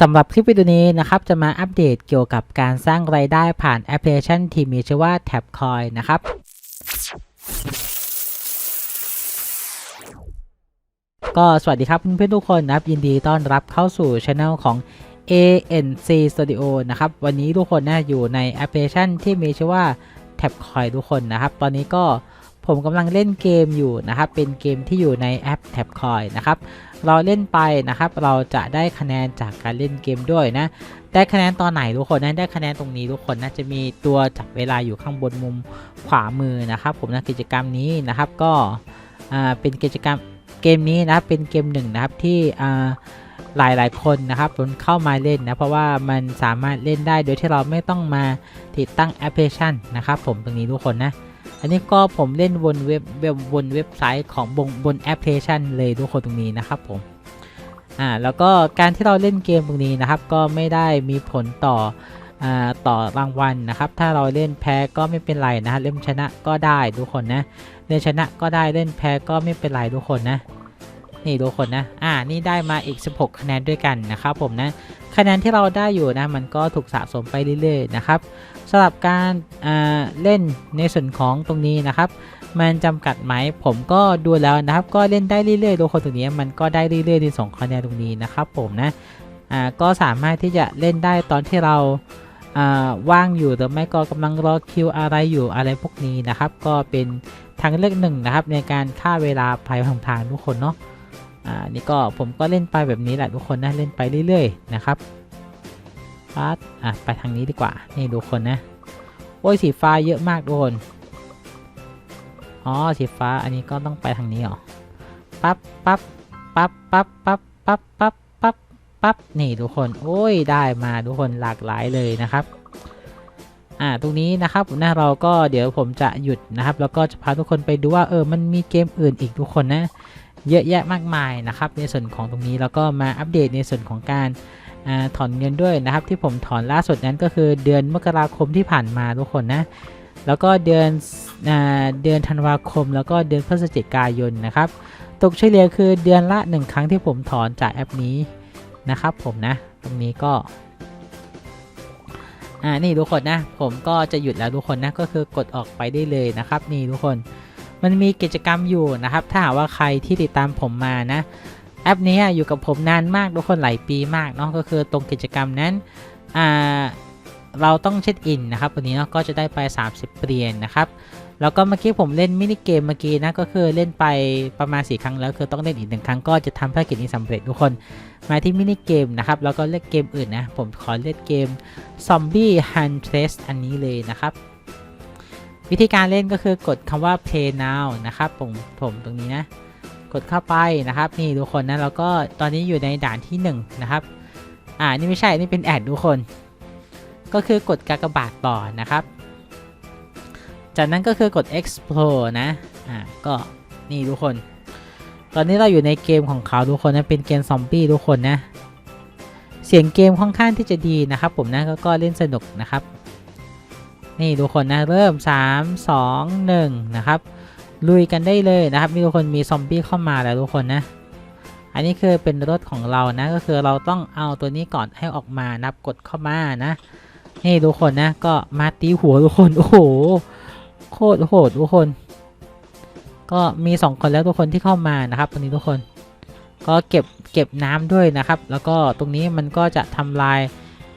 สำหรับคลิปวิดีโอนี้นะครับจะมาอัปเดตเกี่ยวกับการสร้างรายได้ผ่านแอปพลิเคชันที่มีชื่อว่า Tabcoin นะครับก็สวัสดีครับเพื่อนๆทุกคนนะครับ ยินดีต้อนรับเข้าสู่ช anel ของ ANC Studio นะครับ วันนี้ทุกคนนะอยู่ในแอปพลิเคชันที่มีชื่อว่า Tabcoin ทุกคนนะครับ ตอนนี้ก็ ผมกำลังเล่นเกมอยู่นะครับ เป็นเกมที่อยู่ในแอป Tabcoin นะครับ เราเล่นไปนะครับ เราจะได้คะแนนจากการเล่นเกมด้วยนะ ได้คะแนนตอนไหนทุกคนนะ ได้คะแนนตรงนี้ทุกคนนะ จะมีตัวจับเวลาอยู่ข้างบนมุมขวามือนะครับ ผมนะกิจกรรมนี้นะครับ ก็อ่าเป็นกิจกรรมเกมนี้นะครับ เป็นเกมหนึ่งนะครับที่อ่าหลายหลายคนนะครับมันเข้ามาเล่นนะเพราะว่ามันสามารถเล่นได้โดยที่เราไม่ต้องมาติดตั้งแอปพลิเคชันนะครับ ผมตรงนี้ทุกคนนะ อันนี้ก็ผมเล่นบนเว็บบบนเว็บไซต์ของบนบนแอปพลิเคชันเลยทุกคนตรงนี้นะครับผมอ่าแล้วก็การที่เราเล่นเกมตรงนี้นะครับ ก็ไม่ได้มีผลต่ออ่าต่อรางวัลนะครับ ถ้าเราเล่นแพ้ก็ไม่เป็นไรนะฮะเล่นชนะก็ได้ทุกคนนะเล่นชนะก็ได้เล่นแพ้ก็ไม่เป็นไรทุกคนนะ นี่ทุกคนนะ อ่า นี่ได้มาอีก 16 คะแนนด้วยกันนะครับผมนะ คะแนนที่เราได้อยู่นะ มันก็ถูกสะสมไปเรื่อยๆนะครับสำหรับการเล่นในส่วนของตรงนี้นะครับ มันจำกัดไหม ผมก็ดูแล้วนะครับ ก็เล่นได้เรื่อยๆทุกคนตรงนี้ มันก็ได้เรื่อยๆที่สองคะแนนตรงนี้นะครับผมนะ อ่า ก็สามารถที่จะเล่นได้ตอนที่เราอ่าว่างอยู่หรือไม่ก็กำลังรอคิวอะไรอยู่อะไรพวกนี้นะครับ ก็เป็นทางเลือกหนึ่งนะครับในการฆ่าเวลาภายทางทุกคนเนาะ อ่านี่ก็ผมก็เล่นไปแบบนี้แหละทุกคนนะเล่นไปเรื่อยๆนะครับปัดอะไปทางนี้ดีกว่านี่ทุกคนนะโอ้ยสีฟ้าเยอะมากทุกคนอ๋อสีฟ้าอันนี้ก็ต้องไปทางนี้หรอปั๊บปั๊บปั๊บปั๊บปั๊บปั๊บปั๊บปั๊บปั๊บนี่ทุกคนโอ้ยได้มาทุกคนหลากหลายเลยนะครับอ่าตรงนี้นะครับนะเราก็เดี๋ยวผมจะหยุดนะครับ แล้วก็จะพาทุกคนไปดูว่าเออมันมีเกมอื่นอีกทุกคนนะ เยอะแยะมากมายนะครับ ในส่วนของตรงนี้แล้วก็มาอัปเดตในส่วนของการอถอนเงินด้วยนะครับ ที่ผมถอนล่าสุดนั้นก็คือเดือนมกราคมที่ผ่านมาทุกคนนะแล้วก็เดือนอเดือนธันวาคม แล้วก็เดือนพฤศจิกายนนะครับ ตกเฉลี่ยคือเดือนละ 1 ครั้งที่ผมถอนจากแอปนี้นะครับ ผมนะตรงนี้ก็อ่านี่ทุกคนนะ ผมก็จะหยุดแล้วทุกคนนะก็คือกดออกไปได้เลยนะครับ นี่ทุกคน มันมีกิจกรรมอยู่นะครับ ถ้าหากว่าใครที่ติดตามผมมานะ แอปนี้อยู่กับผมนานมากทุกคนหลายปีมากเนาะก็คือตรงกิจกรรมนั้นเราต้องเช็คอินนะครับวันนี้เนาะก็จะได้ไป 30เหรียญนะครับแล้วก็เมื่อกี้ผมเล่นมินิเกมเมื่อกี้นะก็คือเล่นไปประมาณ 4 ครั้งแล้วคือต้องเล่นอีกหนึ่งครั้งก็จะทำภารกิจนี้สำเร็จทุกคนมาที่มินิเกมนะครับแล้วก็เล่นเกมอื่นนะผมขอเล่นเกม Zombie Huntress อันนี้เลยนะครับ วิธีการเล่นก็คือกดคำว่า play now นะครับผมผมตรงนี้นะ กดเข้าไปนะครับ นี่ทุกคนนะแล้วก็ตอนนี้อยู่ในด่านที่1นะครับอ่านี่ไม่ใช่นี่เป็นแอดทุกคน ก็คือกดกากบาทต่อนะครับ จากนั้นก็คือกด explore นะอ่าก็นี่ทุกคน ตอนนี้เราอยู่ในเกมของเขาทุกคนนะเป็นเกมซอมบี้ทุกคนนะเสียงเกมค่อนข้างที่จะดีนะครับ ผมนะกก็เล่นสนุกนะครับ นี่ทุกคนนะเริ่ม 3 2 1 นะครับ ลุยกันได้เลยนะครับ มีทุกคนมีซอมบี้เข้ามาแล้วทุกคนนะ อันนี้คือเป็นรถของเรานะก็คือเราต้องเอาตัวนี้ก่อนให้ออกมานับกดเข้ามานะ นี่ทุกคนนะก็มาตีหัวทุกคนโอ้โหโคตรโหดทุกคน ก็มีสองคนแล้วทุกคนที่เข้ามานะครับตรงนี้ทุกคน ก็เก็บเก็บน้ำด้วยนะครับ แล้วก็ตรงนี้มันก็จะทำลาย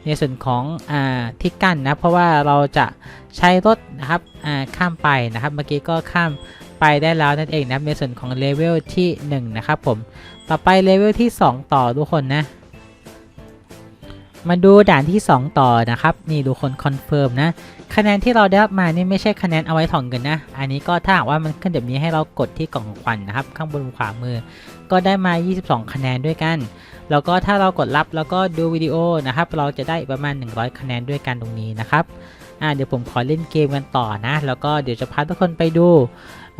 ในส่วนของอที่กั้นนะเพราะว่าเราจะใช้รถนะครับข้ามไปนะครับ เมื่อกี้ก็ข้ามไปได้แล้วนั่นเองนะในส่วนของเลเวลที่1นะครับผมต่อไปเลเวลที่ 2 ต่อทุกคนนะมาดูด่านที่ 2 ต่อนะครับ นี่ดูคนคอนเฟิร์มนะคะแนนที่เราได้รับมานี่ไม่ใช่คะแนนเอาไว้ถอนเงินนะ อันนี้ก็ถ้าหากว่ามันขึ้นแบบนี้ให้เรากดที่กล่องของขวัญนะครับ ข้างบนขวามือ ก็ได้มา 22 คะแนนด้วยกัน แล้วก็ถ้าเรากดรับแล้วก็ดูวิดีโอนะครับ เราจะได้ประมาณ 100 คะแนนด้วยกันตรงนี้นะครับอ่าเดี๋ยวผมขอเล่นเกมกันต่อนะ แล้วก็เดี๋ยวจะพาทุกคนไปดู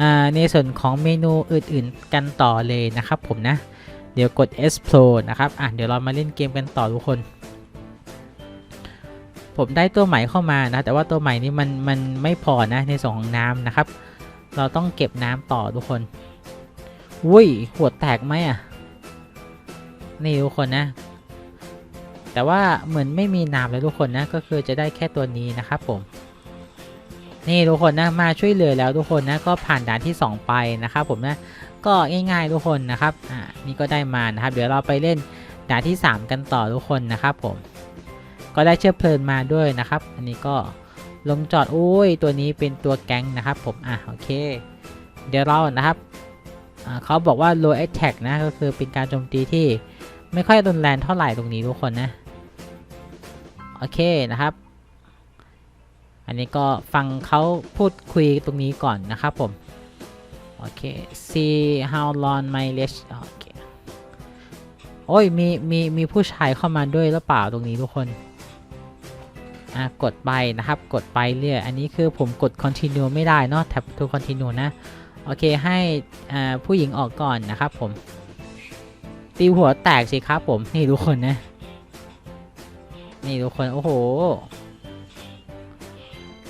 อ่าในส่วนของเมนูอื่นๆกันต่อเลยนะครับผมนะ เดี๋ยวกด explore นะครับอะเดี๋ยวเรามาเล่นเกมกันต่อทุกคน ผมได้ตัวใหม่เข้ามานะ แต่ว่าตัวใหม่นี้มันมันไม่พอนะในส่วนของน้ำนะครับ เราต้องเก็บน้ำต่อทุกคน อุ้ยหัวแตกไหมอะ นี่ทุกคนนะ แต่ว่าเหมือนไม่มีนามเลยทุกคนนะ ก็คือจะได้แค่ตัวนี้นะครับผม นี่ทุกคนนะมาช่วยเหลือแล้วทุกคนนะก็ผ่านด่านที่ 2 ไปนะครับผมนะ ก็ง่ายๆทุกคนนะครับ อ่า นี่ก็ได้มานะครับ เดี๋ยวเราไปเล่นด่านที่ 3 กันต่อทุกคนนะครับผม ก็ได้เชื้อเพลินมาด้วยนะครับ อันนี้ก็ลงจอดโอ้ยตัวนี้เป็นตัวแก๊งนะครับผม อะโอเค เดี๋ยวเรานะครับ เขาบอกว่า low attack นะ ก็คือเป็นการโจมตีที่ไม่ค่อยรุนแรงเท่าไหร่ตรงนี้ทุกคนนะ โอเคนะครับ อันนี้ก็ฟังเขาพูดคุยตรงนี้ก่อนนะครับผม โอเค see how long my leash โอเค โอ้ย มี มี มีผู้ชายเข้ามาด้วยหรือเปล่าตรงนี้ทุกคนกดไปนะครับ กดไปเรื่อย อันนี้คือผมกด continue ไม่ได้เนาะ tap to continue นะ โอเคให้ผู้หญิงออกก่อนนะครับผม ตีหัวแตกสิครับผม นี่ทุกคนนะ นี่ทุกคน โอ้โห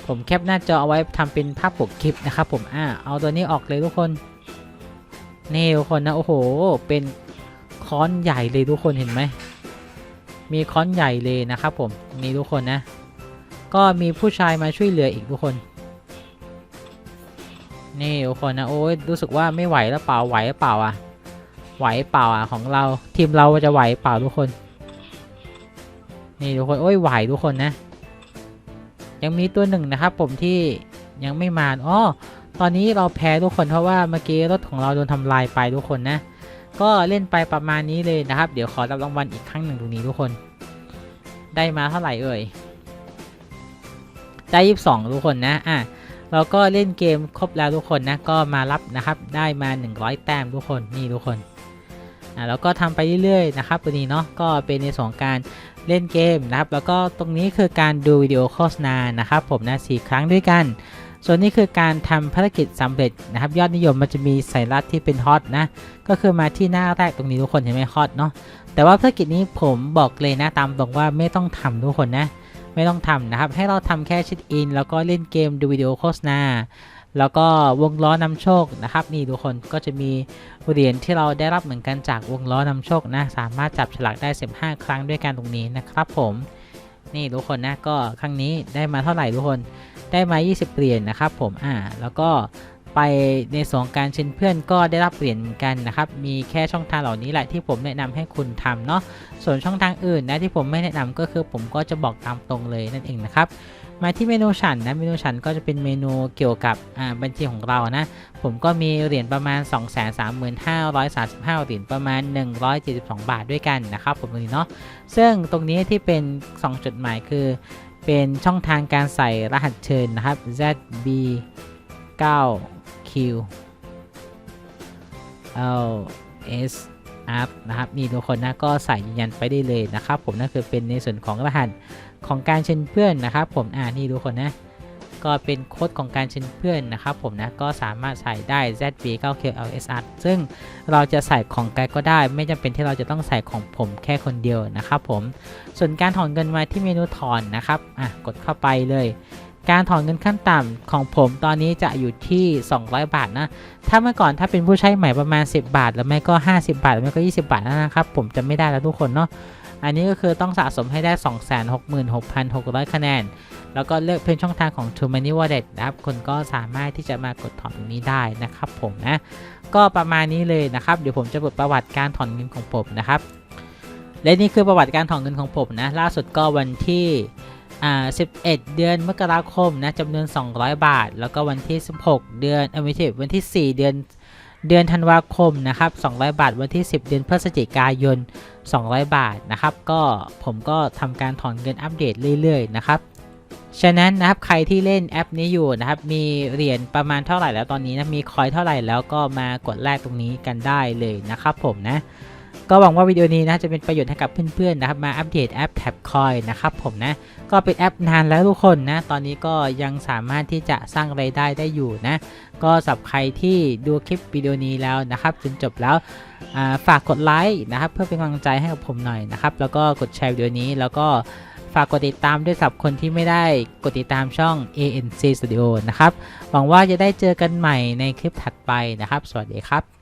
ผมแคปหน้าจอเอาไว้ทำเป็นภาพปกคลิปนะครับผม อ่า เอาตัวนี้ออกเลยทุกคน นี่ทุกคนนะ โอ้โห เป็นค้อนใหญ่เลยทุกคนเห็นไหม มีค้อนใหญ่เลยนะครับผม นี่ทุกคนนะ ก็มีผู้ชายมาช่วยเหลืออีกทุกคน นี่ทุกคนนะโอ้ยรู้สึกว่าไม่ไหวแล้วเปล่าไหวเปล่าอะไหวเปล่าอะของเราทีมเราจะไหวเปล่าทุกคน นี่ทุกคนโอ้ยไหวทุกคนนะ ยังมีตัวหนึ่งนะครับ ผมที่ยังไม่มาอ๋อตอนนี้เราแพ้ทุกคนเพราะว่าเมื่อกี้รถของเราโดนทำลายไปทุกคนนะ ก็เล่นไปประมาณนี้เลยนะครับ เดี๋ยวขอรับรางวัลอีกครั้งหนึ่งตรงนี้ทุกคน ได้มาเท่าไหร่เอ่ยได้ยี่สิบสองทุกคนนะอะ เราก็เล่นเกมครบแล้วทุกคนนะก็มารับนะครับได้มา 100 แต้มทุกคนนี่ทุกคนอะแล้วก็ทำไปเรื่อยๆนะครับตัวนี้เนาะก็เป็นในส่วนของการเล่นเกมนะครับ แล้วก็ตรงนี้คือการดูวิดีโอโฆษณานะครับ ผมนะสี่ครั้งด้วยกัน ส่วนนี้คือการทำภารกิจสำเร็จนะครับ ยอดนิยมมันจะมีใส่รัดที่เป็นฮอตนะก็คือมาที่หน้าแรกตรงนี้ทุกคนเห็นไหมฮอตเนาะแต่ว่าภารกิจนี้ผมบอกเลยนะตามตรงว่าไม่ต้องทำทุกคนนะ ไม่ต้องทำนะครับ ให้เราทำแค่ชิดอิน แล้วก็เล่นเกมดูวิดีโอโฆษณา แล้วก็วงล้อนำโชคนะครับ นี่ทุกคนก็จะมีเหรียญที่เราได้รับเหมือนกันจากวงล้อนำโชคนะ สามารถจับฉลากได้ 15 ครั้งด้วยกันตรงนี้นะครับผมนี่ทุกคนนะก็ครั้งนี้ได้มาเท่าไหร่ทุกคนได้มา 20 เหรียญนะครับผมอ่าแล้วก็ ไปในส่วนของการเชิญเพื่อนก็ได้รับเหรียญเหมือนกันนะครับ มีแค่ช่องทางเหล่านี้แหละที่ผมแนะนำให้คุณทำเนาะ ส่วนช่องทางอื่นนะที่ผมไม่แนะนำก็คือผมก็จะบอกตามตรงเลยนั่นเองนะครับ มาที่เมนูฉันนะ เมนูฉันก็จะเป็นเมนูเกี่ยวกับบัญชีของเรานะ ผมก็มีเหรียญประมาณ 235,535เหรียญประมาณ 172 บาทด้วยกันนะครับผมตรงนี้เนาะ ซึ่งตรงนี้ที่เป็น 2 จุดหมายคือ เป็นช่องทางการใส่รหัสเชิญนะครับ ZB 9 Q L S R นะครับนี่ทุกคนนะก็ใส่ยืนยันไปได้เลยนะครับผมนั่นคือเป็นในส่วนของรหัสของการเชิญเพื่อนนะครับ ผมอ่านี่ทุกคนนะก็เป็นโค้ดของการเชิญเพื่อนนะครับผมนะก็สามารถใส่ได้ ZB 9 Q L S R ซึ่งเราจะใส่ของใครก็ได้ ไม่จำเป็นที่เราจะต้องใส่ของผมแค่คนเดียวนะครับผมส่วนการถอนเงินมาที่เมนูถอนนะครับอะกดเข้าไปเลย การถอนเงินขั้นต่ำของผมตอนนี้จะอยู่ที่ 200 บาทนะ ถ้าเมื่อก่อนถ้าเป็นผู้ใช้ใหม่ประมาณ 10 บาทหรือไม่ก็ 50 บาทหรือไม่ก็ 20 บาทนะครับ ผมจะไม่ได้แล้วทุกคนเนาะ อันนี้ก็คือต้องสะสมให้ได้ 266,600 คะแนน แล้วก็เลือกเป็นช่องทางของ True Money Wallet นะครับ คนก็สามารถที่จะมากดถอนตรงนี้ได้นะครับผมนะ ก็ประมาณนี้เลยนะครับ เดี๋ยวผมจะบทประวัติการถอนเงินของผมนะครับ และนี่คือประวัติการถอนเงินของผมนะ ล่าสุดก็วันที่ อ่า11 เดือนมกราคมนะจำนวน 200 บาท แล้วก็วันที่ 16 เดือนเออไม่ใช่วันที่ 4 เดือนเดือนธันวาคมนะครับ 200 บาท วันที่ 10 เดือนพฤศจิกายน 200 บาทนะครับ ก็ผมก็ทำการถอนเงินอัปเดตเรื่อยๆนะครับ ฉะนั้นนะครับใครที่เล่นแอปนี้อยู่นะครับ มีเหรียญประมาณเท่าไหร่แล้วตอนนี้นะ มีคอยเท่าไหร่แล้วก็มากดแลกตรงนี้กันได้เลยนะครับผมนะ ก็หวังว่าวิดีโอนี้นะจะเป็นประโยชน์ให้กับเพื่อนๆนะครับมาอัปเดตแอป Tab Coin นะครับผมนะก็เป็นแอปนานแล้วทุกคนนะตอนนี้ก็ยังสามารถที่จะสร้างไรายได้ได้อยู่นะก็สำหรับใครที่ดูคลิปวิดีโอนี้แล้วนะครับจนจบแล้วาฝากกดไลค์นะครับเพื่อเป็นกำลังใจให้กับผมหน่อยนะครับแล้วก็กดแชร์วิดีโอนี้แล้วก็ฝากกดติดตามด้วยสำหรับคนที่ไม่ได้กดติดตามช่อง ANC Studio นะครับ หวังว่าจะได้เจอกันใหม่ในคลิปถัดไปนะครับ สวัสดีครับ